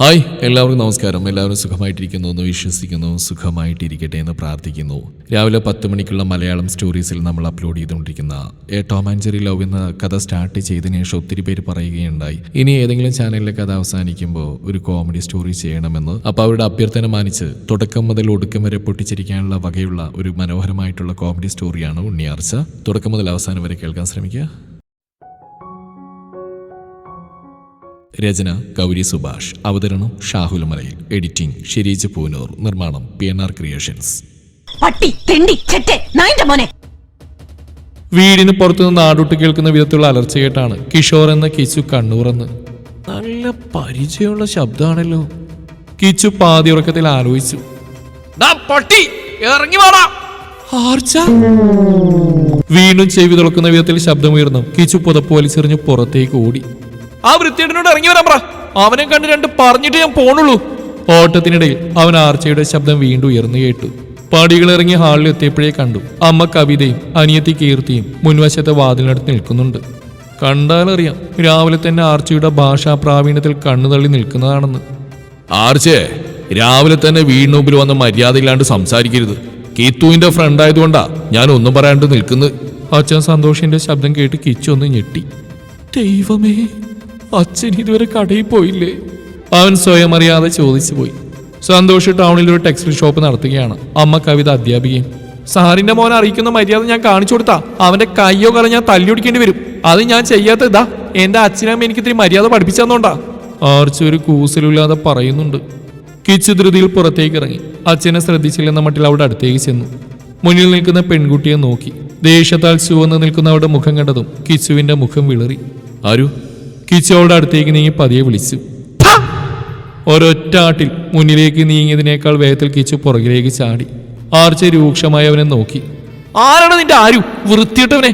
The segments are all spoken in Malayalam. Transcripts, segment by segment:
ഹായ് എല്ലാവർക്കും നമസ്കാരം. എല്ലാവരും സുഖമായിട്ടിരിക്കുന്നു എന്ന് വിശ്വസിക്കുന്നു സുഖമായിട്ടിരിക്കട്ടെ എന്ന് പ്രാർത്ഥിക്കുന്നു. രാവിലെ പത്ത് മണിക്കുള്ള മലയാളം സ്റ്റോറീസിൽ നമ്മൾ അപ്ലോഡ് ചെയ്തുകൊണ്ടിരിക്കുന്ന a Tom and Jerry love എന്ന കഥ സ്റ്റാർട്ട് ചെയ്തതിന് ശേഷം ഒത്തിരി പേര് പറയുകയുണ്ടായി. ഇനി ഏതെങ്കിലും ചാനലിലെ കഥ അവസാനിക്കുമ്പോൾ ഒരു കോമഡി സ്റ്റോറി ചെയ്യണമെന്ന്. അപ്പോൾ അവരുടെ അഭ്യർത്ഥന മാനിച്ച് തുടക്കം മുതൽ ഒടുക്കം വരെ പൊട്ടിച്ചിരിക്കാനുള്ള വകയുള്ള ഒരു മനോഹരമായിട്ടുള്ള കോമഡി സ്റ്റോറിയാണ് ഉണ്ണിയാർച്ച. തുടക്കം മുതൽ അവസാനം വരെ കേൾക്കാൻ ശ്രമിക്കുക. രചന ഗൗരി സുഭാഷ്. അവതരണം ഷാഹുൽ മലയിൽ എഡിറ്റിംഗ് ഷിരീജ് പൂനൂർ. നിർമ്മാണം പി എൻ ആർ ക്രിയേഷൻസ്. പട്ടി തെണ്ടി ചെറ്റെ നായിന്റെ മോനെ. വീടിന് പുറത്തുനിന്ന് ആടുട്ട് കേൾക്കുന്ന വിധത്തിലുള്ള അലർച്ച കേട്ടാണ് കിഷോർ എന്ന കിച്ചു കണ്ണൂറെന്ന്. നല്ല പരിചയമുള്ള ശബ്ദമാണല്ലോ കിച്ചു പാതി ഉറക്കത്തിൽ ആലോചിച്ചു. പട്ടി ഇറങ്ങി ആർച്ച? വീണ്ടും ചെവി തുളക്കുന്ന വിധത്തിൽ ശബ്ദമുയർന്നു. കിച്ചു പുതപ്പ് വലിച്ചെറിഞ്ഞ് പുറത്തേക്ക് ഓടി. ആ വൃത്തിയോട് ഇറങ്ങി വരാൻ പറ. അവനെ കണ്ട് രണ്ട് പറഞ്ഞിട്ട് ഞാൻ പോണുള്ളൂ. ഓട്ടത്തിനിടയിൽ അവൻ ആർച്ചയുടെ ശബ്ദം വീണ്ടും ഉയർന്നു കേട്ടു. പടികൾ ഇറങ്ങി ഹാളിൽ എത്തിയപ്പോഴേ കണ്ടു. അമ്മ കവിതയും അനിയത്തി കീർത്തിയും മുൻവശത്തെ വാതിലിനടുത്ത് നിൽക്കുന്നുണ്ട്. കണ്ടാലറിയാം രാവിലെ തന്നെ ആർച്ചയുടെ ഭാഷാ പ്രാവീണ്യത്തിൽ കണ്ണുതള്ളി നിൽക്കുന്നതാണെന്ന്. ആർച്ചേ രാവിലെ തന്നെ വീടിന് വന്ന വന്ന് മര്യാദയില്ലാണ്ട് സംസാരിക്കരുത്. കീത്തുവിന്റെ ഫ്രണ്ട് ആയതുകൊണ്ടാ ഞാൻ ഒന്നും പറയാണ്ട് നിൽക്കുന്നത്. അച്ഛൻ സന്തോഷിന്റെ ശബ്ദം കേട്ട് കിച്ചു ഒന്ന് ഞെട്ടി. ദൈവമേ. അച്ഛൻ ഇതുവരെ കടയിൽ പോയില്ലേ? അവൻ സ്വയം അറിയാതെ ചോദിച്ചു പോയി. സന്തോഷ് ടൗണിൽ ഒരു ടെക്സ്റ്റൈൽ ഷോപ്പ് നടത്തുകയാണ്. അമ്മ കവിത അധ്യാപികയും. സാറിന്റെ മോനെ അറിയിക്കുന്ന മര്യാദ ഞാൻ കാണിച്ചു കൊടുത്താ. അവന്റെ കയ്യോ കല ഞാൻ തല്ലിയൊടിക്കേണ്ടി വരും. അത് ഞാൻ ചെയ്യാത്ത ഇതാ. എന്റെ അച്ഛനമ്മ എനിക്ക് ഇത്തിരി മര്യാദ പഠിപ്പിച്ചു തന്നോണ്ടാ. ആർച്ച ഒരു കൂസലില്ലാതെ പറയുന്നുണ്ട്. കിച്ചു ധൃതിയിൽ പുറത്തേക്ക് ഇറങ്ങി. അച്ഛനെ ശ്രദ്ധിച്ചില്ലെന്ന മട്ടിൽ അവിടെ അടുത്തേക്ക് ചെന്നു. മുന്നിൽ നിൽക്കുന്ന പെൺകുട്ടിയെ നോക്കി. ദേഷ്യത്താൽ ചുവന്ന് നിൽക്കുന്ന അവരുടെ മുഖം കണ്ടതും കിച്ചുവിന്റെ മുഖം വിളറി. ആരു കിച്ചു അവളുടെ അടുത്തേക്ക് നീങ്ങി പതിയെ വിളിച്ചു! ഒരൊറ്റ ആട്ടിൽ മുന്നിലേക്ക് നീങ്ങിയതിനേക്കാൾ വേഗത്തിൽ കിച്ചു പുറകിലേക്ക് ചാടി. ആർച്ച രൂക്ഷമായി അവനെ നോക്കി. ആരാണ് നിന്റെ ആരു? വൃത്തിയിട്ടവനെ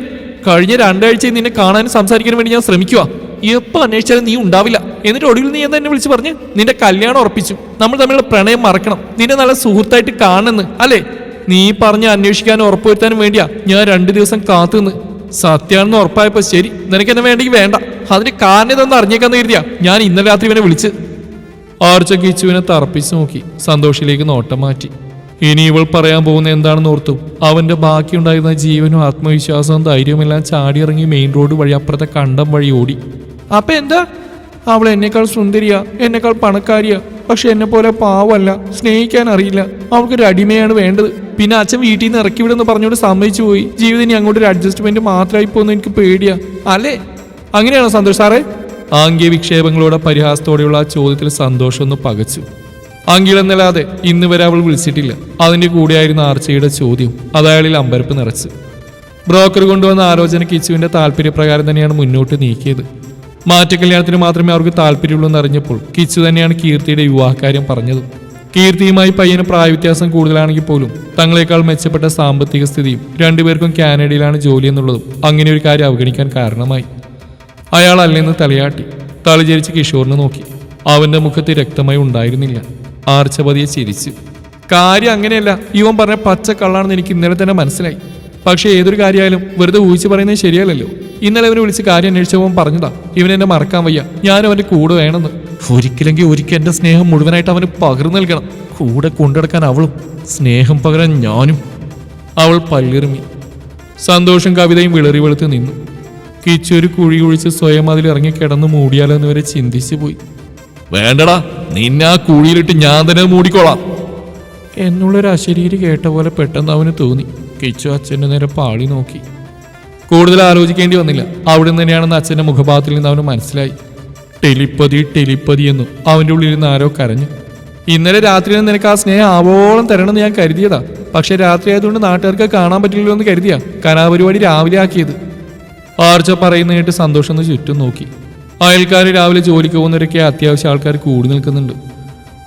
കഴിഞ്ഞ രണ്ടാഴ്ചയിൽ നിന്നെ കാണാനും സംസാരിക്കാനും വേണ്ടി ഞാൻ ശ്രമിക്കുക എപ്പോ അന്വേഷിച്ചാലും നീ ഉണ്ടാവില്ല. എന്നിട്ട് ഒടുവിൽ നീ എന്താ എന്നെ വിളിച്ച് പറഞ്ഞ്? നിന്റെ കല്യാണം ഉറപ്പിച്ചു. നമ്മൾ തമ്മിലുള്ള പ്രണയം മറക്കണം. നിന്നെ നല്ല സുഹൃത്തായിട്ട് കാണുന്നു അല്ലേ? നീ പറഞ്ഞ് അന്വേഷിക്കാനും ഉറപ്പുവരുത്താനും വേണ്ടിയാ ഞാൻ രണ്ടു ദിവസം കാത്തുനിന്ന്. സത്യാണെന്ന് ഉറപ്പായപ്പോ ശരി. നിനക്ക് എന്നെ വേണ്ടെങ്കിൽ വേണ്ട. അതിന് കാരണം ഇതൊന്നും അറിഞ്ഞേക്കാന്ന് കരുതിയാ. ഞാൻ ഇന്നലെ രാത്രി ഇവനെ വിളിച്ച് ആർച്ച കിച്ചുവിനെ തറപ്പിച്ച് നോക്കി. സന്തോഷിലേക്ക് നോട്ടം മാറ്റി. ഇനി ഇവൾ പറയാൻ പോകുന്ന എന്താണെന്ന് ഓർത്തു. അവന്റെ ബാക്കിയുണ്ടായിരുന്ന ജീവനും ആത്മവിശ്വാസവും ധൈര്യവുമെല്ലാം ചാടിയിറങ്ങി മെയിൻ റോഡ് വഴി അപ്പുറത്തെ കണ്ടം വഴി ഓടി. അപ്പൊ എന്താ? അവൾ എന്നെക്കാൾ സുന്ദരിയാ എന്നെക്കാൾ പണക്കാരിയാ. പക്ഷെ എന്നെ പോലെ പാവല്ല സ്നേഹിക്കാൻ അറിയില്ല. അവൾക്കൊരു അടിമയാണ് വേണ്ടത്. പിന്നെ അച്ഛൻ വീട്ടിൽ നിന്ന് ഇറക്കി വിടുന്ന് പറഞ്ഞുകൊണ്ട് സമ്മതിച്ചു പോയി. ജീവിതം ഇനി അങ്ങോട്ട് ഒരു അഡ്ജസ്റ്റ്മെന്റ് മാത്രമായി പോകുന്ന എനിക്ക് പേടിയാ. അല്ലേ? അങ്ങനെയാണോ സന്തോഷ് സാറേ? ആംഗ്യ വിക്ഷേപങ്ങളോടെ പരിഹാസത്തോടെയുള്ള ആ ചോദ്യത്തിൽ സന്തോഷം ഒന്ന് പകച്ചു. അങ്കിളെന്നല്ലാതെ ഇന്ന് വരെ അവൾ വിളിച്ചിട്ടില്ല. അതിന്റെ കൂടെയായിരുന്ന ആർച്ചയുടെ ചോദ്യം. അതയാളിൽ അമ്പരപ്പ് നിറച്ച്. ബ്രോക്കർ കൊണ്ടുവന്ന ആലോചന കിച്ചുവിന്റെ താല്പര്യപ്രകാരം തന്നെയാണ് മുന്നോട്ട് നീക്കിയത്. മാറ്റക്കല്യാണത്തിന് മാത്രമേ അവർക്ക് താല്പര്യമുള്ളൂ എന്നറിഞ്ഞപ്പോൾ കിച്ചു തന്നെയാണ് കീർത്തിയുടെ വിവാഹകാര്യം പറഞ്ഞത്. കീർത്തിയുമായി പയ്യന് പ്രായവ്യത്യാസം കൂടുതലാണെങ്കിൽ പോലും തങ്ങളെക്കാൾ മെച്ചപ്പെട്ട സാമ്പത്തിക സ്ഥിതിയും രണ്ടുപേർക്കും കാനഡയിലാണ് ജോലി എന്നുള്ളതും അങ്ങനെ ഒരു കാര്യം അവഗണിക്കാൻ കാരണമായി. അയാൾ അല്ലെന്ന് തലയാട്ടി തലചരിച്ച് കിഷോറിനെ നോക്കി. അവന്റെ മുഖത്ത് രക്തമായി ഉണ്ടായിരുന്നില്ല. ആർച്ചപതിയെ ചിരിച്ചു. കാര്യം അങ്ങനെയല്ല. ഇവൻ പറഞ്ഞ പച്ചക്കള്ളാണെന്ന് എനിക്ക് ഇന്നലെ തന്നെ മനസ്സിലായി. പക്ഷേ ഏതൊരു കാര്യമായാലും വെറുതെ ഊഹിച്ച് പറയുന്നത് ശരിയല്ലല്ലോ. ഇന്നലെ അവനെ വിളിച്ച് കാര്യം അന്വേഷിച്ചപ്പോൾ പറഞ്ഞതാ ഇവനെന്നെ മറക്കാൻ വയ്യ. ഞാനും അവന്റെ കൂടെ വേണമെന്ന്. ഒരിക്കലെങ്കിൽ ഒരിക്കൽ എന്റെ സ്നേഹം മുഴുവനായിട്ട് അവന് പകർന്നു നൽകണം. കൂടെ കൊണ്ടെടുക്കാൻ അവളും സ്നേഹം പകരാൻ ഞാനും. അവൾ പല്ലിറുമി. സന്തോഷം കവിതയും വിളറി വെളുത്ത് നിന്നു. കിച്ചൊരു കുഴി കുഴിച്ച് സ്വയം അതിൽ ഇറങ്ങി കിടന്ന് മൂടിയാലോ എന്ന് വരെ ചിന്തിച്ചു പോയി. വേണ്ടടാ നിന്നെ ആ കുഴിയിലിട്ട് ഞാൻ തന്നെ മൂടിക്കോളാം. എന്നുള്ളൊരു അശരീരി കേട്ട പോലെ പെട്ടെന്ന് അവന് തോന്നി. കിച്ചു അച്ഛന്റെ നേരെ പാളി നോക്കി. കൂടുതൽ ആലോചിക്കേണ്ടി വന്നില്ല. അവിടെ തന്നെയാണെന്ന് അച്ഛന്റെ മുഖഭാഗത്തിൽ നിന്ന് അവന് മനസ്സിലായി. ടെലിപ്പതി ടെലിപ്പതി എന്നും. അവന്റെ ഉള്ളിൽ നിന്ന് ആരോ കരഞ്ഞു. ഇന്നലെ രാത്രിയിൽ നിനക്ക് ആ സ്നേഹം ആവോളം തരണമെന്ന് ഞാൻ കരുതിയതാ. പക്ഷെ രാത്രി ആയതുകൊണ്ട് നാട്ടുകാർക്ക് കാണാൻ പറ്റില്ലല്ലോ എന്ന് കരുതിയാ. കലാപരിപാടി രാവിലെ ആക്കിയത്. ആർച്ച പറയുന്ന കേട്ട് സന്തോഷം എന്ന് ചുറ്റും നോക്കി. അയൽക്കാർ രാവിലെ ജോലിക്ക് പോകുന്നവരൊക്കെ അത്യാവശ്യം ആൾക്കാർ കൂടി നിൽക്കുന്നുണ്ട്.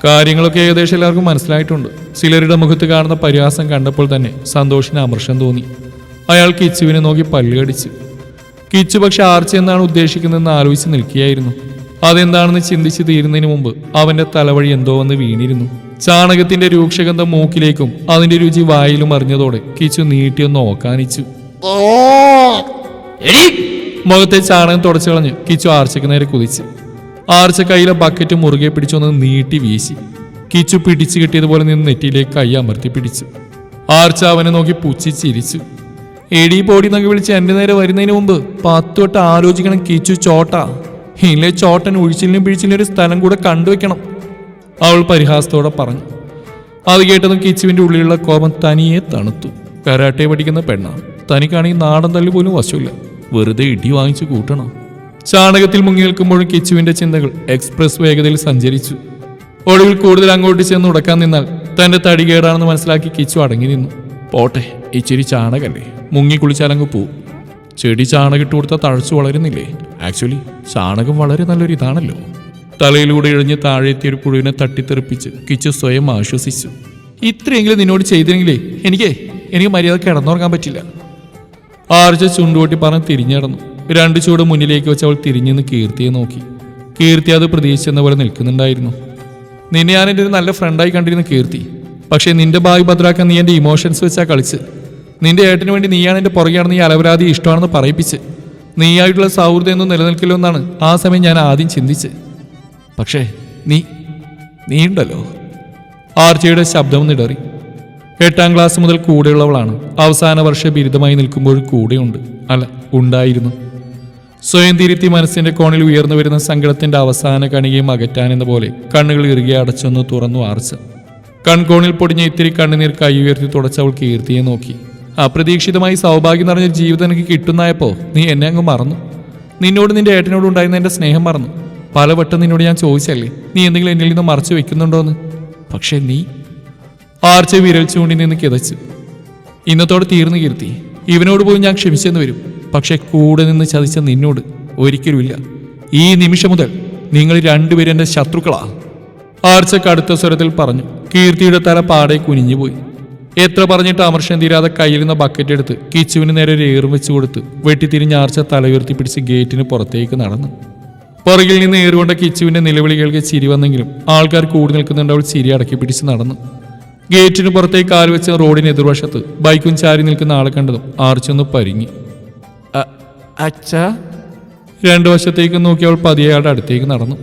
കാര്യങ്ങളൊക്കെ ഏകദേശം എല്ലാവർക്കും മനസ്സിലായിട്ടുണ്ട്. ചിലരുടെ മുഖത്ത് കാണുന്ന പരിഹാസം കണ്ടപ്പോൾ തന്നെ സന്തോഷിന് അമർഷം തോന്നി. അയാൾ കിച്ചുവിനെ നോക്കി പല്ലുകടിച്ചു കിച്ചു പക്ഷെ ആർച്ച എന്നാണ് ഉദ്ദേശിക്കുന്നതെന്ന് ആലോചിച്ച് നിൽക്കുകയായിരുന്നു. അതെന്താണെന്ന് ചിന്തിച്ചു തീരുന്നതിന് മുമ്പ് അവന്റെ തലവഴി എന്തോ വന്ന് വീണിരുന്നു. ചാണകത്തിന്റെ രൂക്ഷഗന്ധം മൂക്കിലേക്കും അതിന്റെ രുചി വായിലും അറിഞ്ഞതോടെ കിച്ചു നീട്ടിയൊന്ന് ഓക്കാനിച്ചു. മുഖത്തെ ചാണകം തുടച്ചു കളഞ്ഞ് കിച്ചു ആർച്ചയ്ക്ക് നേരെ കുതിച്ചു. ആർച്ച കയ്യിലെ ബക്കറ്റ് മുറുകെ പിടിച്ചൊന്ന് നീട്ടി വീശി. കിച്ചു പിടിച്ചു കിട്ടിയതുപോലെ നിന്ന് നെറ്റിയിലേക്ക് കൈ അമർത്തി പിടിച്ചു. ആർച്ച അവനെ നോക്കി പുച്ചി ചിരിച്ചു. എടി പോടി എന്നൊക്കെ വിളിച്ച് എന്റെ നേരെ വരുന്നതിന് മുമ്പ് പത്ത് തൊട്ട് ആലോചിക്കണം കിച്ചു ചോട്ട. ഇല്ലേ ചോട്ടൻ ഒഴിച്ചിലിനും പിഴിച്ചിലിനും ഒരു സ്ഥലം കൂടെ കണ്ടുവെക്കണം അവൾ പരിഹാസത്തോടെ പറഞ്ഞു. അത് കേട്ടതും കിച്ചുവിന്റെ ഉള്ളിലുള്ള കോപം തനിയെ തണുത്തു. കരാട്ടെ പഠിക്കുന്ന പെണ്ണാണ്. തനിക്കാണെങ്കിൽ നാടൻ തല്ലി പോലും വശമില്ല. വെറുതെ ഇടി വാങ്ങിച്ചു കൂട്ടണം. ചാണകത്തിൽ മുങ്ങി നിൽക്കുമ്പോഴും കിച്ചുവിന്റെ ചിന്തകൾ എക്സ്പ്രസ് വേഗതയിൽ സഞ്ചരിച്ചു. ഒടുവിൽ കൂടുതൽ അങ്ങോട്ട് ചെന്ന് ഉടക്കാൻ നിന്നാൽ തന്റെ തടികേടാണെന്ന് മനസ്സിലാക്കി കിച്ചു അടങ്ങി നിന്നു. പോട്ടെ ഇച്ചിരി ചാണകല്ലേ? മുങ്ങി കുളിച്ചാലങ്ങ് പോവും. ചെടി ചാണകം ഇട്ട് കൊടുത്താൽ തഴച്ചു വളരുന്നില്ലേ? ആക്ച്വലി ചാണകം വളരെ നല്ലൊരു ഇതാണല്ലോ. തലയിലൂടെ ഇഴഞ്ഞ് താഴെത്തിയ ഒരു പുഴുവിനെ തട്ടിത്തെറിപ്പിച്ച് കിച്ച് സ്വയം ആശ്വസിച്ചു. ഇത്രയെങ്കിലും നിന്നോട് ചെയ്തില്ലെങ്കിലേ എനിക്കേ എനിക്ക് മര്യാദ കിടന്നുറങ്ങാൻ പറ്റില്ല. ആർജ ചുണ്ടുകൊട്ടി പറഞ്ഞ് തിരിഞ്ഞടന്നു രണ്ട് ചൂട് മുന്നിലേക്ക് വെച്ച് അവൾ തിരിഞ്ഞെന്ന് കീർത്തിയെ നോക്കി. കീർത്തി അത് പ്രതീക്ഷിച്ചെന്ന പോലെ നിൽക്കുന്നുണ്ടായിരുന്നു. നിന്നെ ഞാൻ എന്റെ ഒരു നല്ല ഫ്രണ്ടായി കണ്ടിരുന്ന കീർത്തി. പക്ഷേ നിന്റെ ഭാവി ഭദ്രാക്കാൻ നീ എന്റെ ഇമോഷൻസ് വെച്ചാൽ കളിച്ച് നിന്റെ ഏട്ടന് വേണ്ടി നീയാണ് എന്റെ പുറകെയാണ് നീ അലപരാധി ഇഷ്ടമാണെന്ന് പറയിപ്പിച്ച്. നീയായിട്ടുള്ള സൗഹൃദം ഒന്നും നിലനിൽക്കില്ലോ എന്നാണ് ആ സമയം ഞാൻ ആദ്യം ചിന്തിച്ച്. പക്ഷേ നീ നീ ഉണ്ടല്ലോ ആർച്ചയുടെ ശബ്ദം നിടറി. എട്ടാം ക്ലാസ് മുതൽ കൂടെയുള്ളവളാണ്. അവസാന വർഷ ബിരുദമായി നിൽക്കുമ്പോൾ കൂടെയുണ്ട്. അല്ല ഉണ്ടായിരുന്നു. സ്വയം തിരുത്തി മനസ്സിന്റെ കോണിൽ ഉയർന്നു വരുന്ന സങ്കടത്തിന്റെ അവസാന കണികയും അകറ്റാനെന്ന പോലെ കണ്ണുകൾ ഇറുകി അടച്ചൊന്ന് തുറന്നു ആർച്ച. കൺകോണിൽ പൊടിഞ്ഞ ഇത്തിരി കണ്ണുനീർ കൈ ഉയർത്തി തുടച്ചവൾ കീർത്തിയെ നോക്കി. അപ്രതീക്ഷിതമായി സൗഭാഗ്യം നിറഞ്ഞ ജീവിതം എനിക്ക് കിട്ടുന്നായപ്പോൾ നീ എന്നെ അങ്ങ് മറന്നു. നിന്നോട് നിന്റെ ഏട്ടനോട് ഉണ്ടായിരുന്ന എന്റെ സ്നേഹം മറന്നു. പലവട്ടം നിന്നോട് ഞാൻ ചോദിച്ചല്ലേ നീ എന്തെങ്കിലും എന്നിൽ നിന്ന് മറച്ചു വെക്കുന്നുണ്ടോന്ന്? പക്ഷേ നീ ആർച്ച വിരൽ ചൂണ്ടി നിന്ന് കിതച്ചു. ഇന്നത്തോടെ തീർന്നു കീർത്തി. ഇവനോട് പോയി ഞാൻ ക്ഷമിച്ചെന്ന് വരും. പക്ഷെ കൂടെ നിന്ന് ചതിച്ച നിന്നോട് ഒരിക്കലുമില്ല. ഈ നിമിഷം മുതൽ നിങ്ങൾ രണ്ടുപേരും എന്റെ ശത്രുക്കളാ. ആർച്ച കടുത്ത സ്വരത്തിൽ പറഞ്ഞു. കീർത്തിയുടെ തല പാടെ കുനിഞ്ഞുപോയി. എത്ര പറഞ്ഞിട്ട് അമർഷം തീരാതെ കയ്യിലിരുന്ന ബക്കറ്റ് എടുത്ത് കിച്ചുവിന് നേരെ ഒരു ഏറും വെച്ച് കൊടുത്ത് വെട്ടിത്തിരിഞ്ഞ് ആർച്ച തല ഉയർത്തി പിടിച്ച് ഗേറ്റിന് പുറത്തേക്ക് നടന്നു. പുറകിൽ നിന്ന് ഏറുകൊണ്ട കിച്ചുവിന്റെ നിലവിളി കേൾക്കെ ചിരി വന്നെങ്കിലും ആൾക്കാർ കൂടി നിൽക്കുന്നുണ്ട് അവൾ ചിരി അടക്കി പിടിച്ച് നടന്നു. ഗേറ്റിന് പുറത്തേക്ക് കാൽ വെച്ച റോഡിന് എതിർവശത്ത് ബൈക്കും ചാരി നിൽക്കുന്ന ആളെ കണ്ടതും ആർച്ചൊന്ന് പരിങ്ങി. അച്ഛാ? രണ്ടു വശത്തേക്ക് നോക്കി അവൾ പതിയെ അയാളുടെ അടുത്തേക്ക് നടന്നു.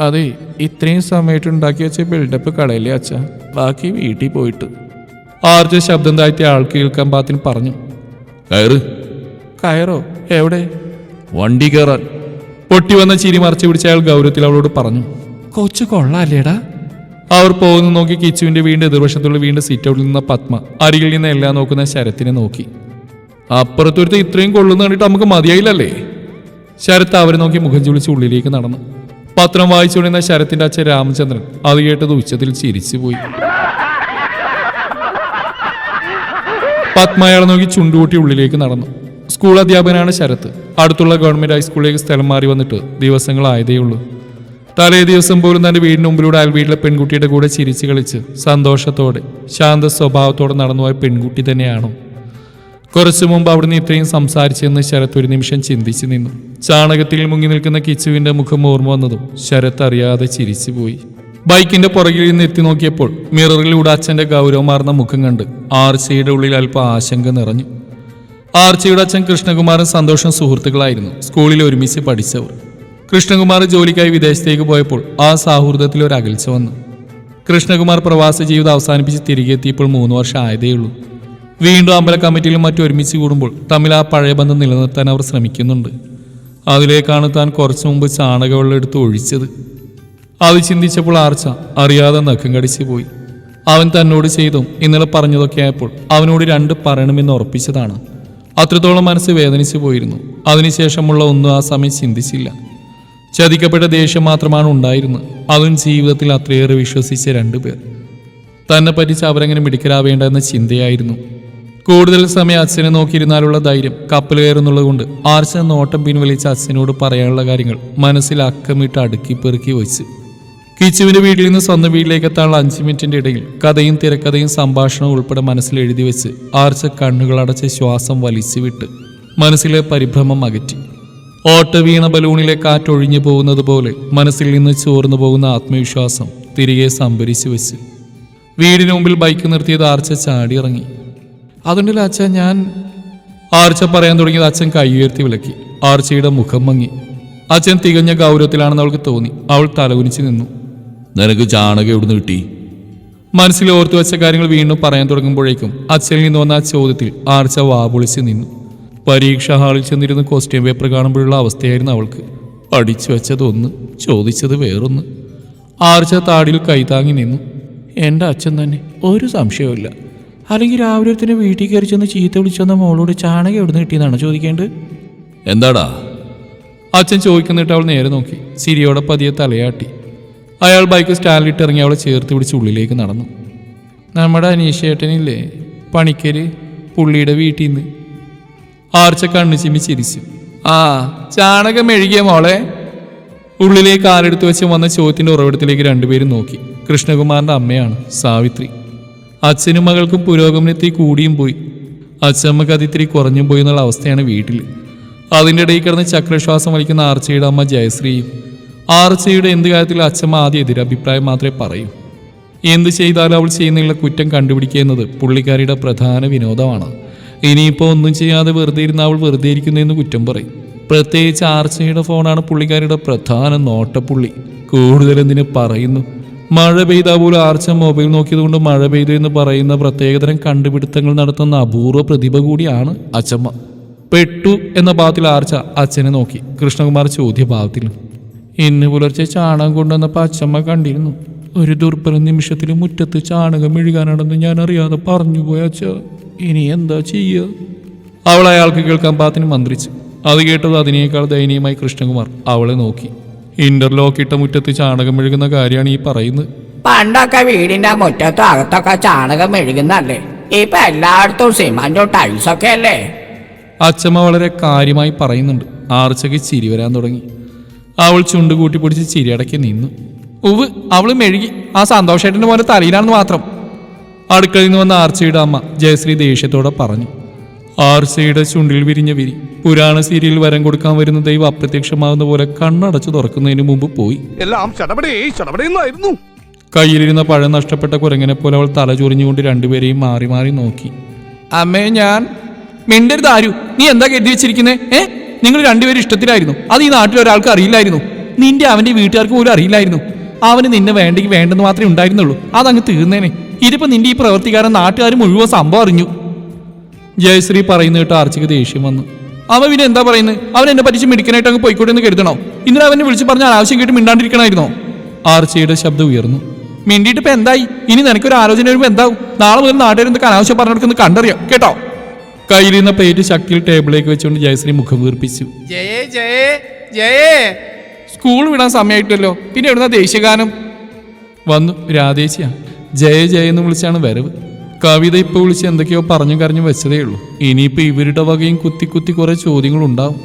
അതെ ഇത്രയും സമയത്ത് ഉണ്ടാക്കി വെച്ച ബിൽഡപ്പ് കടയിലെ അച്ഛ? ബാക്കി വീട്ടിൽ പോയിട്ട്. ആർച്ച ശബ്ദം താഴ്ത്തിയ ആൾ കേൾക്കാൻ പാത്തിന് പറഞ്ഞു. കയറ്. കയറോ? എവിടെ? വണ്ടി കയറാൻ പൊട്ടി വന്ന ചിരി മറച്ചു പിടിച്ച അയാൾ ഗൗരവത്തിൽ അവളോട് പറഞ്ഞു. കൊച്ചു കൊള്ളാല്ലേടാ? അവർ പോകുന്നു നോക്കി കിച്ചുവിന്റെ വീണ്ടും എതിർവശത്തുള്ള വീണ്ടും സീറ്റ് ഔട്ടിൽ നിന്ന പത്മ അരികിൽ നിന്ന് എല്ലാം നോക്കുന്ന ശരത്തിനെ നോക്കി. അപ്പുറത്തൊരുത്ത് ഇത്രയും കൊള്ളുന്ന കണ്ടിട്ട് നമുക്ക് മതിയായില്ലല്ലേ? ശരത്ത് അവരെ നോക്കി മുഖം ചുളിച്ച് ഉള്ളിലേക്ക് നടന്നു. പത്രം വായിച്ചുകൊണ്ടിരുന്ന ശരത്തിന്റെ അച്ഛൻ രാമചന്ദ്രൻ അത് കേട്ടത് ഉച്ചത്തിൽ ചിരിച്ചുപോയി. പത്മ അയാളെ നോക്കി ചുണ്ടുകൂട്ടി ഉള്ളിലേക്ക് നടന്നു. സ്കൂൾ അധ്യാപകനാണ് ശരത്ത്. അടുത്തുള്ള ഗവൺമെന്റ് ഹൈസ്കൂളിലേക്ക് സ്ഥലം മാറി വന്നിട്ട് ദിവസങ്ങളായതേയുള്ളൂ തലേ ദിവസം പോലും തന്റെ വീടിന് മുമ്പിലൂടെ അയൽ വീട്ടിലെ പെൺകുട്ടിയുടെ കൂടെ ചിരിച്ച് കളിച്ച് സന്തോഷത്തോടെ ശാന്ത സ്വഭാവത്തോടെ നടന്നുപോയ പെൺകുട്ടി തന്നെയാണോ. കുറച്ചു മുമ്പ് അവിടുന്ന് ഇത്രയും സംസാരിച്ചെന്ന് ശരത്ത് ഒരു നിമിഷം ചിന്തിച്ചു നിന്നു. ചാണകത്തിൽ മുങ്ങി നിൽക്കുന്ന കിച്ചുവിന്റെ മുഖം ഓർമ്മ വന്നതും ശരത്ത് അറിയാതെ ചിരിച്ചുപോയി. ബൈക്കിന്റെ പുറകിൽ നിന്ന് എത്തി നോക്കിയപ്പോൾ മിററിലൂടെ അച്ഛന്റെ ഗൗരവമാർന്ന മുഖം കണ്ട് ആർച്ചയുടെ ഉള്ളിൽ അല്പം ആശങ്ക നിറഞ്ഞു. ആർച്ചയുടെ അച്ഛൻ കൃഷ്ണകുമാരൻ സന്തോഷം സുഹൃത്തുക്കളായിരുന്നു. സ്കൂളിൽ ഒരുമിച്ച് പഠിച്ചവർ. കൃഷ്ണകുമാർ ജോലിക്കായി വിദേശത്തേക്ക് പോയപ്പോൾ ആ സൗഹൃദത്തിൽ ഒരു അകൽച്ച വന്നു. കൃഷ്ണകുമാർ പ്രവാസ ജീവിതം അവസാനിപ്പിച്ച് തിരികെ എത്തിയപ്പോൾ മൂന്ന് വർഷം ആയതേയുള്ളൂ വീണ്ടും അമ്പല കമ്മിറ്റിയിലും മറ്റും ഒരുമിച്ച് കൂടുമ്പോൾ തമ്മിൽ ആ പഴയ ബന്ധം നിലനിർത്താൻ അവർ ശ്രമിക്കുന്നുണ്ട്. അതിലേക്കാണ് താൻ കുറച്ചു മുമ്പ് ചാണകവെള്ളം എടുത്ത് ഒഴിച്ചത്. അത് ചിന്തിച്ചപ്പോൾ ആർച്ച അറിയാതെ നഖം കടിച്ചു പോയി. അവൻ തന്നോട് ചെയ്തും ഇന്നലെ പറഞ്ഞതൊക്കെ ആയപ്പോൾ അവനോട് രണ്ട് പറയണമെന്ന് ഉറപ്പിച്ചതാണ്. അത്രത്തോളം മനസ്സ് വേദനിച്ചു പോയിരുന്നു. അതിനുശേഷമുള്ള ഒന്നും ആ സമയം ചിന്തിച്ചില്ല. ചതിക്കപ്പെട്ട ദേഷ്യം മാത്രമാണ് ഉണ്ടായിരുന്നത്. അതും ജീവിതത്തിൽ അത്രയേറെ വിശ്വസിച്ച രണ്ടുപേർ തന്നെ പറ്റിച്ച് അവരെങ്ങനെ മിടുക്കരാവേണ്ട എന്ന ചിന്തയായിരുന്നു. കൂടുതൽ സമയം അച്ഛനെ നോക്കിയിരുന്നാലുള്ള ധൈര്യം കപ്പൽ കയറുന്നുള്ളത് കൊണ്ട് ആർച്ച നോട്ടം പിൻവലിച്ച അച്ഛനോട് പറയാനുള്ള കാര്യങ്ങൾ മനസ്സിൽ അക്കമിട്ട് അടുക്കി പെറുക്കി വെച്ച്. കിച്ചുവിന്റെ വീട്ടിൽ നിന്ന് സ്വന്തം വീട്ടിലേക്ക് എത്താനുള്ള അഞ്ച് മിനിറ്റിന്റെ ഇടയിൽ കഥയും തിരക്കഥയും സംഭാഷണവും ഉൾപ്പെടെ മനസ്സിൽ എഴുതി വെച്ച് ആർച്ച കണ്ണുകളടച്ച് ശ്വാസം വലിച്ചു വിട്ട് മനസ്സിലെ പരിഭ്രമം അകറ്റി. ഓട്ട വീണ ബലൂണിലെ കാറ്റൊഴിഞ്ഞു പോകുന്നത് പോലെ മനസ്സിൽ നിന്ന് ചോർന്നു പോകുന്ന ആത്മവിശ്വാസം തിരികെ സംഭരിച്ചു വെച്ച്. വീടിന് മുമ്പിൽ ബൈക്ക് നിർത്തിയത് ആർച്ച ചാടിയിറങ്ങി അതുകൊണ്ടല്ല അച്ഛൻ ഞാൻ ആർച്ച പറയാൻ തുടങ്ങിയത് അച്ഛൻ കൈ ഉയർത്തി വിളക്കി ആർച്ചയുടെ മുഖം മങ്ങി. അച്ഛൻ തികഞ്ഞ ഗൗരവത്തിലാണെന്ന് അവൾക്ക് തോന്നി. അവൾ തലകുനിച്ച് നിന്നു. നിനക്ക് ചാണകം എവിടുന്ന് കിട്ടി? മനസ്സിൽ ഓർത്തു വെച്ച കാര്യങ്ങൾ വീണ്ടും പറയാൻ തുടങ്ങുമ്പോഴേക്കും അച്ഛനിൽ നിന്ന് വന്ന ആ ചോദ്യത്തിൽ ആർച്ച വാപൊളിച്ച് നിന്നു. പരീക്ഷാ ഹാളിൽ ചെന്നിരുന്ന് ക്വസ്റ്റ്യൻ പേപ്പർ കാണുമ്പോഴുള്ള അവസ്ഥയായിരുന്നു അവൾക്ക്. പഠിച്ചു വെച്ചത് ഒന്ന് ചോദിച്ചത് വേറൊന്ന്. ആർച്ച താടിയിൽ കൈതാങ്ങി നിന്നു. എന്റെ അച്ഛൻ തന്നെ ഒരു സംശയവുമില്ല. അല്ലെങ്കിൽ രാവിലെ തന്നെ വീട്ടിൽ കയറി ചെന്ന് ചീത്ത വിളിച്ചെന്ന മോളോട് ചാണകം എവിടെ നിന്ന് കിട്ടിയെന്നാണ് ചോദിക്കേണ്ടത്? എന്താടാ? അച്ഛൻ ചോദിക്കുന്നിട്ട് അവൾ നേരെ നോക്കി. ചിരിയോടെ പതിയെ തലയാട്ടി. അയാൾ ബൈക്ക് സ്റ്റാൻഡിലിട്ട് ഇറങ്ങി അവളെ ചേർത്ത് പിടിച്ച് ഉള്ളിലേക്ക് നടന്നു. നമ്മുടെ അനീഷേട്ടനില്ലേ? പണിക്കര് പുള്ളിയുടെ വീട്ടിൽ നിന്ന് ആർച്ച കണ്ണു ചിമ്മി ചിരിച്ചു. ആ ചാണകം മെഴുകിയ മോളെ. ഉള്ളിലേക്ക് ആരെടുത്ത് വെച്ച് വന്ന ചോദ്യത്തിന്റെ ഉറവിടത്തിലേക്ക് രണ്ടുപേരും നോക്കി. കൃഷ്ണകുമാറിന്റെ അമ്മയാണ് സാവിത്രി. അച്ഛനും മകൾക്കും പുരോഗമനത്തിൽ കൂടിയും പോയി. അച്ഛമ്മക്ക് അത് ഇത്തിരി കുറഞ്ഞും പോയി എന്നുള്ള അവസ്ഥയാണ് വീട്ടിൽ അതിന്റെ ഇടയിൽ കിടന്ന് ചക്രശ്വാസം വലിക്കുന്ന ആർച്ചയുടെ അമ്മ ജയശ്രീയും ആർച്ചയുടെ എന്ത് കാര്യത്തിൽ അച്ഛമ്മ ആദ്യം എതിരഭിപ്രായം മാത്രമേ പറയൂ? എന്ത് ചെയ്താലും അവൾ ചെയ്യുന്നതിലുള്ള കുറ്റം കണ്ടുപിടിക്കുക എന്നത് പുള്ളിക്കാരിയുടെ പ്രധാന വിനോദമാണ്. ഇനിയിപ്പോൾ ഒന്നും ചെയ്യാതെ വെറുതെ ഇരുന്ന് അവൾ വെറുതെ ഇരിക്കുന്നതെന്ന് കുറ്റം പറയും. പ്രത്യേകിച്ച് ആർച്ചയുടെ ഫോണാണ് പുള്ളിക്കാരിയുടെ പ്രധാന നോട്ടപ്പുള്ളി. കൂടുതൽ എന്തിന് പറയുന്നു? മഴ പെയ്താൽ പോലും ആർച്ച മൊബൈൽ നോക്കിയതുകൊണ്ട് മഴ പെയ്തു എന്ന് പറയുന്ന പ്രത്യേകതരം കണ്ടുപിടുത്തങ്ങൾ നടത്തുന്ന അപൂർവ പ്രതിഭ കൂടിയാണ് അച്ഛമ്മ. പെട്ടു എന്ന ഭാഗത്തിൽ ആർച്ച അച്ഛനെ നോക്കി. കൃഷ്ണകുമാർ ചോദ്യഭാവത്തിൽ ഇന്ന് പുലർച്ചെ ചാണകം കൊണ്ടുവന്നപ്പോൾ അച്ഛമ്മ കണ്ടിരുന്നു. ഒരു ദുർബല നിമിഷത്തിൽ മുറ്റത്ത് ചാണകം മെഴുകാനാണെന്ന് ഞാൻ അറിയാതെ പറഞ്ഞു പോയ അച്ഛ. ഇനി എന്താ ചെയ്യുക അവൾ അയാൾക്ക് കേൾക്കാൻ പാത്തിന് മന്ത്രിച്ചു. അത് കേട്ടത് അതിനേക്കാൾ ദയനീയമായി കൃഷ്ണകുമാർ അവളെ നോക്കി. ഇന്റർലോക്ക് ഇട്ട മുറ്റത്ത് ചാണകം മെഴുകുന്ന കാര്യമാണ് ഈ പറയുന്നത്. പണ്ടൊക്കെ വീടിന്റെ മുറ്റത്തും അകത്തൊക്കെ ചാണകം മെഴുകുന്നല്ലേ ഇപ്പൊ എല്ലായിടത്തും സിമന്റും ടൈൽസൊക്കെ അല്ലേ? അച്ഛമ്മ വളരെ കാര്യമായി പറയുന്നുണ്ട്. ആർച്ചയ്ക്ക് ചിരി വരാൻ തുടങ്ങി. അവൾ ചുണ്ട് കൂട്ടിപ്പിടിച്ച് ചിരിയടക്കി നിന്നു. ഉവ് അവൾ മെഴുകി ആ സന്തോഷേട്ടന്റെ പോലെ തലയിലാണെന്ന് മാത്രം. അടുക്കളയിൽ നിന്ന് വന്ന ആർച്ചയുടെ അമ്മ ജയശ്രീ ദേഷ്യത്തോടെ പറഞ്ഞു ആർച്ചയുടെ ചുണ്ടിൽ വിരിഞ്ഞ വിരി. പുരാണ സീരിയൽ വരം കൊടുക്കാൻ വരുന്ന ദൈവം അപ്രത്യക്ഷമാകുന്ന പോലെ കണ്ണടച്ചു തുറക്കുന്നതിന് മുമ്പ് പോയി. എല്ലാം കയ്യിലിരുന്ന പഴം നഷ്ടപ്പെട്ട കുരങ്ങനെ പോലെ അവൾ തല ചൊറിഞ്ഞുകൊണ്ട് രണ്ടുപേരെയും മാറി മാറി നോക്കി. അമ്മേ ഞാൻ മിണ്ടരുത് ആരു. നീ എന്താ കരുതി വെച്ചിരിക്കുന്നേ? ഏ? നിങ്ങൾ രണ്ടുപേരും ഇഷ്ടത്തിലായിരുന്നു. അത് ഈ നാട്ടിൽ ഒരാൾക്ക് അറിയില്ലായിരുന്നു. നിന്റെ അവന്റെ വീട്ടുകാർക്ക് പോലും അറിയില്ലായിരുന്നു. അവന് നിന്നെ വേണ്ടെങ്കിൽ വേണ്ടെന്ന് മാത്രമേ ഉണ്ടായിരുന്നുള്ളൂ. അതങ്ങ് തീർന്നേനെ. ഇതിപ്പോ നിന്റെ ഈ പ്രവർത്തിക്കാരൻ നാട്ടുകാർ മുഴുവൻ സംഭവം അറിഞ്ഞു. ജയശ്രീ പറയുന്ന കേട്ട് ആർച്ചയ്ക്ക് ദേഷ്യം വന്നു. അവൻ പിന്നെ എന്താ പറയുന്നത്? അവൻ എന്നെ പറ്റിച്ച് മിടിക്കാനായിട്ട് അങ്ങ് പോയിക്കോട്ടെ എന്ന് കരുതണോ? ഇന്നലെ അവനെ വിളിച്ച് പറഞ്ഞാൽ ആവശ്യം കേട്ട് മിണ്ടാണ്ടിരിക്കണമായിരുന്നോ? ആർച്ചയുടെ ശബ്ദം ഉയർന്നു. മിണ്ടിയിട്ട് ഇപ്പൊ എന്തായി? ഇനി നിനക്കൊരു ആലോചന വരുമ്പോ എന്താവും? നാളെ മുതൽ നാട്ടുകാരെന്തൊക്കെ അനാവശ്യം പറഞ്ഞു കൊടുക്കുന്നത് കണ്ടറിയാം. കേട്ടോ? കയ്യിലിരുന്ന പ്ലേറ്റ് ശക്തിയിൽ ടേബിളിലേക്ക് വെച്ചുകൊണ്ട് ജയശ്രീ മുഖം വീർപ്പിച്ചു. ജയേ ജയേ ജയേ. സ്കൂൾ വിടാൻ സമയമായിട്ടല്ലോ പിന്നെ എവിടുന്ന ദേശീയഗാനം വന്നു രാധേശ്യ ജയ ജയ എന്ന് വിളിച്ചാണ് വരവ്. കവിത ഇപ്പോൾ വിളിച്ച് എന്തൊക്കെയോ പറഞ്ഞു കരഞ്ഞു വെച്ചതേ ഉള്ളൂ. ഇനിയിപ്പോൾ ഇവരുടെ വകയും കുത്തി കുത്തി കുറെ ചോദ്യങ്ങളുണ്ടാവും.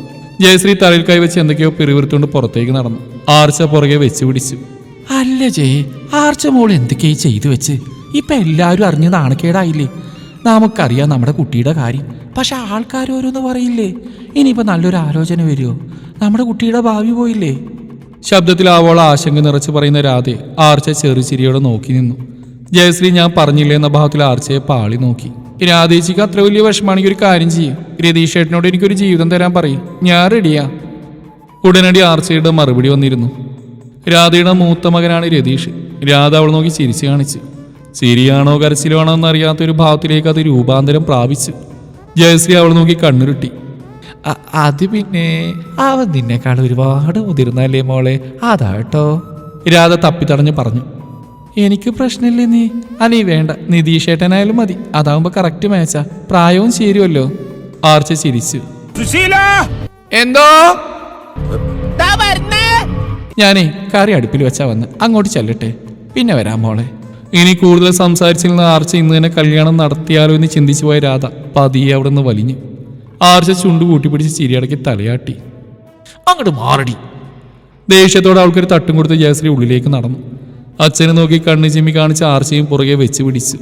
ജയശ്രീ തലയിൽ കൈ വെച്ച് എന്തൊക്കെയോ പിറിവിരുത്തുകൊണ്ട് പുറത്തേക്ക് നടന്നു. ആർച്ച പുറകെ വെച്ച് പിടിച്ചു. അല്ല ജയ ആർച്ച മോൾ എന്തൊക്കെയായി ചെയ്തു വെച്ച്? ഇപ്പൊ എല്ലാവരും അറിഞ്ഞ് നാണക്കേടായില്ലേ? നമുക്കറിയാം നമ്മുടെ കുട്ടിയുടെ കാര്യം. പക്ഷെ ആൾക്കാർ ഓരോന്ന് പറയില്ലേ? ഇനിയിപ്പോ നല്ലൊരു ആലോചന വരുമോ നമ്മുടെ കുട്ടിയുടെ ഭാവി പോയില്ലേ? ശബ്ദത്തിൽ ആവോൾ ആശങ്ക നിറച്ച് പറയുന്ന രാധെ ആർച്ച ചെറുചിരിയോടെ നോക്കി നിന്നു. ജയശ്രീ ഞാൻ പറഞ്ഞില്ലേ? എന്ന ഭാവത്തിൽ ആർച്ചയെ പാളി നോക്കി. രാധേച്ചിക്ക് അത്ര വലിയ വിഷമാണെങ്കിൽ ഒരു കാര്യം ചെയ്യും. രതീഷ് ഏട്ടനോട് എനിക്കൊരു ജീവിതം തരാൻ പറയും. ഞാൻ റെഡിയാ. ഉടനടി ആർച്ചയുടെ മറുപടി വന്നിരുന്നു. രാധയുടെ മൂത്ത മകനാണ് രതീഷ്. രാധ അവൾ നോക്കി ചിരിച്ചു കാണിച്ചു. ചിരിയാണോ കരച്ചിലാണോ എന്നറിയാത്ത ഒരു ഭാവത്തിലേക്ക് അത് രൂപാന്തരം പ്രാപിച്ചു. ജയശ്രീ അവൾ നോക്കി കണ്ണുരുട്ടി. അത് പിന്നെ അവൻ നിന്നെക്കാൾ ഒരുപാട് മുതിർന്നല്ലേ മോളെ? അതാട്ടോ രാധ തപ്പിത്തടഞ്ഞു പറഞ്ഞു. എനിക്ക് പ്രശ്നമില്ലേ നീ. അല്ലേ വേണ്ട. നിതീഷേട്ടനായാലും മതി. അതാവുമ്പോ കറക്റ്റ് മാച്ചാ പ്രായവും ശരിയല്ലോ. ആർച്ച ചിരിച്ചു. എന്തോ? ഞാനേ കറി അടുപ്പിൽ വെച്ചാ വന്ന് അങ്ങോട്ട് ചെല്ലട്ടെ. പിന്നെ വരാം മോളെ. ഇനി കൂടുതൽ സംസാരിച്ചിരുന്ന ആർച്ച ഇന്ന് തന്നെ കല്യാണം നടത്തിയാലോ എന്ന് ചിന്തിച്ചു പോയ രാധ പതിയെ അവിടെ നിന്ന് വലിഞ്ഞു. ആർച്ച ചുണ്ടു കൂട്ടിപ്പിടിച്ച് ചിരിയടക്കി തലയാട്ടി. അങ്ങോട്ട് മാറടി. ദേഷ്യത്തോടെ അവൾക്കൊരു തട്ടും കൊടുത്ത് ജയശ്രീ ഉള്ളിലേക്ക് നടന്നു. അച്ഛനെ നോക്കി കണ്ണു ചിമ്മി കാണിച്ച് ആർച്ചയും പുറകെ വെച്ച് പിടിച്ചു.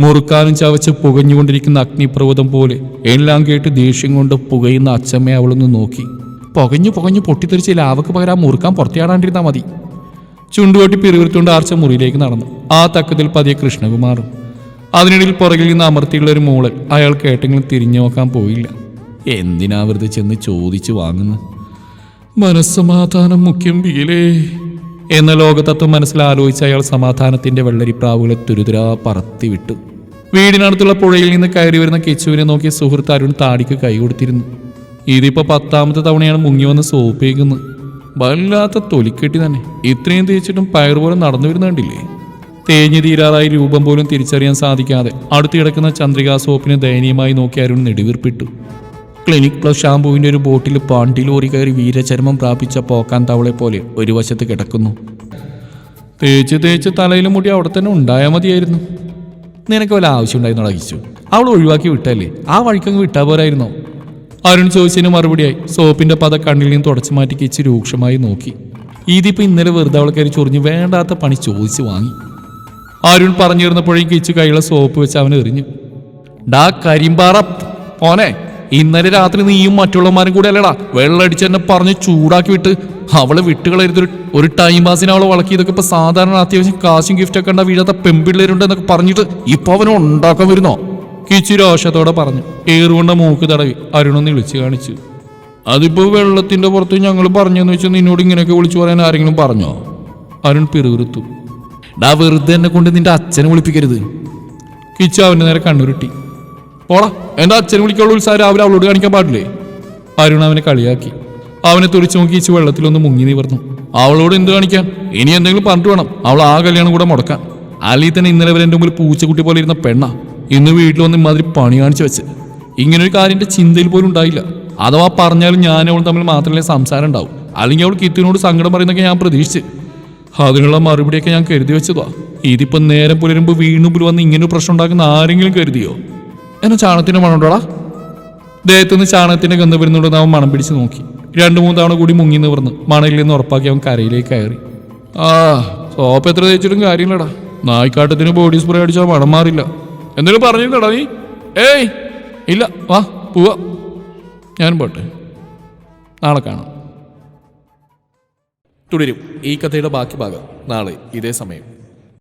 മുറുക്കാനും ചവച്ച് പുകഞ്ഞുകൊണ്ടിരിക്കുന്ന അഗ്നിപർവതം പോലെ എല്ലാം കേട്ട് ദേഷ്യം കൊണ്ട് പുകയുന്ന അച്ഛമ്മയെ അവളൊന്ന് നോക്കി. പുകഞ്ഞു പുകഞ്ഞു പൊട്ടിത്തെറിച്ച് ലാവക്ക് പകരം മുറുക്കാൻ പുറത്തിയാടാണ്ടിരുന്നാൽ മതി. ചുണ്ടുകൊട്ടി പിറുവിരുത്തുകൊണ്ട് ആർച്ച മുറിയിലേക്ക് നടന്നു. ആ തക്കത്തിൽ പതിയെ കൃഷ്ണകുമാറും. അതിനിടയിൽ പുറകിൽ നിന്ന് അമർത്തിയുള്ള ഒരു മൂളൽ അയാൾ കേട്ടെങ്കിലും തിരിഞ്ഞു നോക്കാൻ പോയില്ല. എന്തിനാ വെറുതെ ചെന്ന് ചോദിച്ചു വാങ്ങുന്നു? മനസ്സമാധാനം മുഖ്യം ബിയിലേ എന്ന ലോകതത്വം മനസ്സിൽ ആലോചിച്ച് അയാൾ സമാധാനത്തിന്റെ വെള്ളരിപ്രാവുകളെ തുരുതുരാ പറത്തി വിട്ടു വീടിനടുത്തുള്ള പുഴയിൽ നിന്ന് കയറി വരുന്ന കെച്ചുവിനെ നോക്കി സുഹൃത്ത് അരുൺ താടിക്ക് കൈ കൊടുത്തിരുന്നു. ഇതിപ്പോ പത്താമത്തെ തവണയാണ് മുങ്ങി വന്ന് സോപ്പേക്കുന്നത് വല്ലാത്ത തൊലിക്കെട്ടി തന്നെ. ഇത്രയും തേച്ചിട്ടും പയർ പോലെ നടന്നു വരുന്നുണ്ടില്ലേ തേഞ്ഞു തീരാറായി രൂപം പോലും തിരിച്ചറിയാൻ സാധിക്കാതെ അടുത്ത് കിടക്കുന്ന ചന്ദ്രികാ സോപ്പിനെ ദയനീയമായി നോക്കി അരുൺ നെടുവീർപ്പിട്ടു. ക്ലിനിക് പ്ലസ് ഷാമ്പുവിന്റെ ഒരു ബോട്ടിൽ പാണ്ടി ലോറി കയറി വീരചരമം പ്രാപിച്ച പോക്കാൻ തവളെ പോലെ ഒരു വശത്ത് കിടക്കുന്നു. തേച്ച് തേച്ച് തലയിലും മുടി അവിടെ തന്നെ ഉണ്ടായാൽ മതിയായിരുന്നു. നിനക്ക് വല്ല ആവശ്യം ഉണ്ടായിരുന്നു? അടകിച്ചു അവൾ ഒഴിവാക്കി വിട്ടല്ലേ? ആ വഴിക്കങ്ങ് വിട്ടാ പോരായിരുന്നോ? അരുൺ ചോദിച്ചതിന് മറുപടിയായി സോപ്പിന്റെ പത കണ്ണിൽ നിന്ന് തുടച്ചു മാറ്റി കിച്ച് രൂക്ഷമായി നോക്കി. ഇതിപ്പോ ഇന്നലെ വെറുതെ അവൾ കയറി ചൊറിഞ്ഞ് വേണ്ടാത്ത പണി ചോദിച്ചു വാങ്ങി. അരുൺ പറഞ്ഞിരുന്നപ്പോഴേക്കും കിച്ച് കൈയുള്ള സോപ്പ് വെച്ച് അവൻ എറിഞ്ഞു. ഡാ കരിമ്പാറ ഓനെ ഇന്നലെ രാത്രി നീയും മറ്റുള്ളവന്മാരും കൂടെ അല്ലടാ വെള്ളടിച്ച് എന്നെ പറഞ്ഞ് ചൂടാക്കി വിട്ട് അവളെ വിട്ടുകളരുത് ഒരു ടൈം പാസിന് അവളെ വളക്കി. ഇതൊക്കെ ഇപ്പൊ സാധാരണ അത്യാവശ്യം കാശും ഗിഫ്റ്റ് ഒക്കെ ഉണ്ടാ വീഴാത്ത പെമ്പിള്ളേരുണ്ട് എന്നൊക്കെ പറഞ്ഞിട്ട് ഇപ്പൊ അവനെ ഉണ്ടാക്കാൻ വരുന്നോ? കിച്ചു രോഷത്തോടെ പറഞ്ഞു. ഏറുകൊണ്ട മൂക്ക് തടവി അരുണൊന്ന് വിളിച്ചു കാണിച്ചു. അതിപ്പോ വെള്ളത്തിന്റെ പുറത്ത് ഞങ്ങൾ പറഞ്ഞെന്ന് വെച്ചാൽ നിന്നോട് ഇങ്ങനെയൊക്കെ വിളിച്ചു പറയാൻ ആരെങ്കിലും പറഞ്ഞോ? അരുൺ പിറുകുരുത്തു ഡാ വെറുതെ എന്നെ കൊണ്ട് നിന്റെ അച്ഛനെ വിളിപ്പിക്കരുത്. കിച്ചു അവന്റെ നേരെ കണ്ണുരുട്ടി. പോടാ എന്റെ അച്ഛനെ വിളിക്കാനുള്ള ഉത്സാഹം രാവിലെ അവളോട് കാണിക്കാൻ പാടില്ലേ? അരുൺ അവനെ കളിയാക്കി. അവനെ തുറിച്ചു നോക്കി കിച്ചു വെള്ളത്തിലൊന്ന് മുങ്ങി നിവർന്നു. അവളോട് എന്ത് കാണിക്കാൻ? ഇനി എന്തെങ്കിലും പറഞ്ഞിട്ട് വേണം. അവൾ ആ കല്യാണം കൂടെ മുടക്കാൻ. അല്ലെങ്കിൽ തന്നെ ഇന്നലെ വരെ എന്റെ മുമ്പിൽ പൂച്ചക്കുട്ടി പോലെ ഇരുന്ന പെണ്ണ. ഇന്ന് വീട്ടിൽ വന്ന് ഇമാതിരി പണി കാണിച്ചു വെച്ച്. ഇങ്ങനൊരു കാര്യം ചിന്തയിൽ പോലും ഉണ്ടായില്ല. അഥവാ പറഞ്ഞാലും ഞാൻ അവൾ തമ്മിൽ മാത്രമേ സംസാരം ഉണ്ടാവും. അല്ലെങ്കിൽ അവൾ കിത്തിനോട് സങ്കടം പറയുന്നൊക്കെ ഞാൻ പ്രതീക്ഷിച്ച്. അതിനുള്ള മറുപടിയൊക്കെ ഞാൻ കരുതി വെച്ചതാ. ഇതിപ്പോ നേരം പുലരുമ്പോ പുലി വന്ന് ഇങ്ങനെ പ്രശ്നം ഉണ്ടാക്കുന്ന ആരെങ്കിലും കരുതിയോ? എന്നാ ചാണത്തിന്റെ മണം ഉണ്ടോടാ? ദേഹത്തുനിന്ന് ചാണകത്തിന്റെ ഗന്ധം വരുന്നുണ്ടെന്ന് അവൻ മണം പിടിച്ച് നോക്കി. രണ്ടു മൂന്ന് തവണ കൂടി മുങ്ങി നിവർന്ന് മണയിൽ നിന്ന് ഉറപ്പാക്കി അവൻ കരയിലേക്ക് കയറി. ആ സോപ്പ് എത്ര തേച്ചിട്ടും കാര്യമില്ലടാ. നായ്ക്കാട്ടത്തിന് ബോഡി സ്പ്രേ അടിച്ചാൽ മണം മാറില്ല. എന്തെങ്കിലും പറഞ്ഞിരുന്നടാ നീ. ഏയ് ഇല്ല വാ പോവാ. ഞാൻ പോട്ടെ. നാളെ കാണാം. തുടരും. ഈ കഥയുടെ ബാക്കി ഭാഗം നാളെ ഇതേ സമയം.